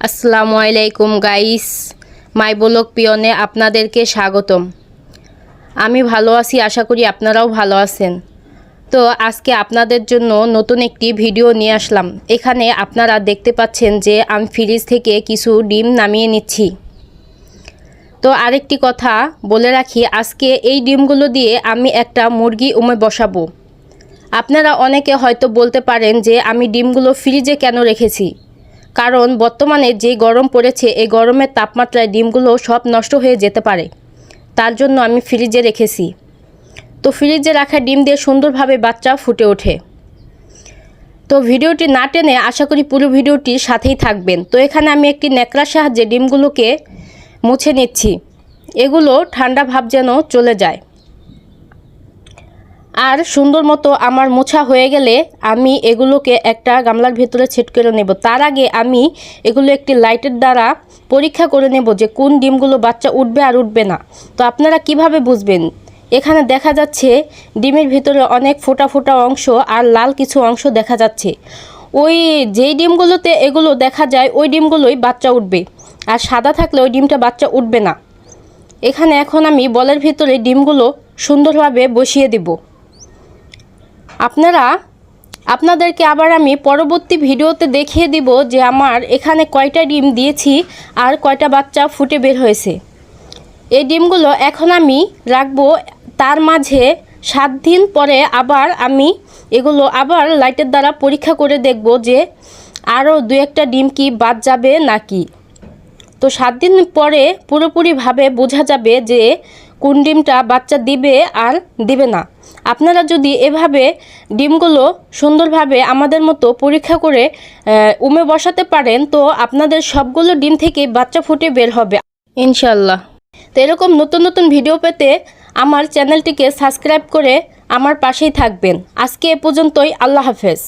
আসসালামু আলাইকুম guys my blog পিয়নে আপনাদেরকে স্বাগতম। আমি ভালো আছি, আশা করি আপনারাও ভালো আছেন। তো আজকে আপনাদের জন্য নতুন একটি ভিডিও নিয়ে আসলাম। এখানে আপনারা দেখতে পাচ্ছেন যে আমি ফ্রিজ থেকে কিছু ডিম নামিয়ে নিচ্ছি। তো আরেকটি কথা বলে রাখি, আজকে এই ডিমগুলো দিয়ে আমি একটা মুরগি উমে বসাবো। আপনারা অনেকে হয়তো বলতে পারেন যে আমি ডিমগুলো ফ্রিজে কেন রেখেছি। কারণ বর্তমানে যে গরম পড়েছে, এই গরমের তাপমাত্রায় ডিমগুলো সব নষ্ট হয়ে যেতে পারে। তার জন্য আমি ফ্রিজে রেখেছি। তো ফ্রিজে রাখা ডিম দিয়ে সুন্দরভাবে বাচ্চা ফুটে ওঠে। তো ভিডিওটি না টেনে আশা করি পুরো ভিডিওটির সাথেই থাকবেন। তো এখানে আমি একটি ন্যাকড়ার সাহায্যে ডিমগুলোকে মুছে নিচ্ছি। এগুলো ঠান্ডা ভাব যেন চলে যায়। আর সুন্দর মতো আমার মোছা হয়ে গেলে আমি এগুলোকে একটা গামলার ভেতরে ছেট করে নেব। তার আগে আমি এগুলো একটি লাইটের দ্বারা পরীক্ষা করে নেব যে কোন ডিমগুলো বাচ্চা উঠবে আর উঠবে না। তো আপনারা কীভাবে বুঝবেন? এখানে দেখা যাচ্ছে ডিমের ভিতরে অনেক ফোটা ফোটা অংশ আর লাল কিছু অংশ দেখা যাচ্ছে। ওই যেই ডিমগুলোতে এগুলো দেখা যায়, ওই ডিমগুলোই বাচ্চা উঠবে। আর সাদা থাকলে ওই ডিমটা বাচ্চা উঠবে না। এখানে এখন আমি বলের ভিতরে ডিমগুলো সুন্দরভাবে বসিয়ে দিব। আপনারা, আপনাদেরকে আবার আমি পরবর্তী ভিডিওতে দেখিয়ে দিব যে আমার এখানে কয়টা ডিম দিয়েছি আর কয়টা বাচ্চা ফুটে বের হয়েছে। এই ডিমগুলো এখন আমি রাখব, তার মাঝে সাত দিন পরে আবার আমি এগুলো আবার লাইটের দ্বারা পরীক্ষা করে দেখব যে আরও দু একটা ডিম কি বাদ যাবে নাকি। তো সাত দিন পরে পুরোপুরিভাবে বোঝা যাবে যে কোন ডিমটা বাচ্চা দিবে আর দিবে না। আপনারা যদি এভাবে ডিমগুলো সুন্দরভাবে আমাদের মতো পরীক্ষা করে উমে বসাতে পারেন, তো আপনাদের সবগুলো ডিম থেকে বাচ্চা ফুটে বের হবে। ইনশাল্লাহ তো এরকম নতুন নতুন ভিডিও পেতে আমার চ্যানেলটিকে সাবস্ক্রাইব করে আমার পাশেই থাকবেন। আজকে এ পর্যন্তই, আল্লাহ হাফেজ।